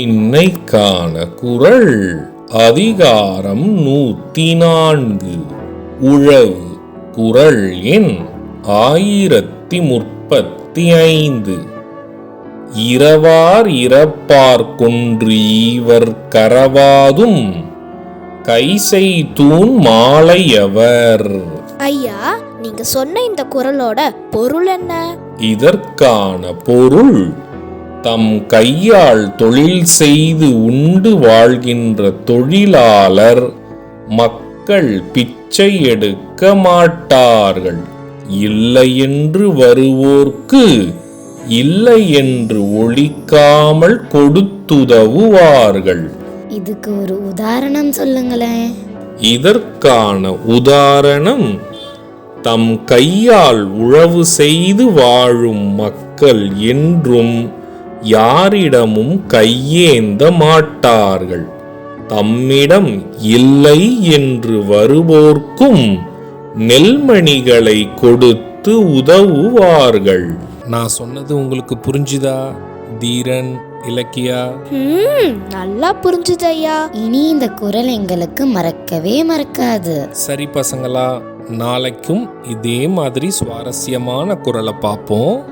இன்னைக்கான குரல் அதிகாரம் நூத்தி நான்கு. உழவு குரல் எண் ஆயிரத்தி முப்பத்தி ஐந்து. இரவார் இறப்பார் கொன்று ஈவர் கரவாதும் கைசை தூண் மாலையவர். ஐயா நீங்க சொன்ன இந்த குரலோட பொருள் என்ன? இதற்கான பொருள் தம் கையால் தொழில் செய்து உண்டு வாழ்கின்ற தொழிலாளர் மக்கள் பிச்சை எடுக்க மாட்டார்கள். இல்லை என்று வருவோர்க்கு இல்லை என்று ஒழிக்காமல் கொடுத்துதவுவார்கள். இதுக்கு ஒரு உதாரணம் சொல்லுங்களேன். இதற்கான உதாரணம் தம் கையால் உழவு செய்து வாழும் மக்கள் என்றும் யாரிடமும் கையேந்த மாட்டார்கள். தம்மிடம் இல்லை என்று வருவோர்க்கும் நெல்மணிகளை கொடுத்து உதவுவார்கள். நான் சொன்னது உங்களுக்கு புரிஞ்சுதா தீரன் இலக்கியா? ம் நல்லா புரிஞ்சுது ஐயா இனி இந்த குரல் எங்களுக்கு மறக்கவே மறக்காது. சரி பசங்களா நாளைக்கும் இதே மாதிரி சுவாரஸ்யமான குரலை பார்ப்போம்.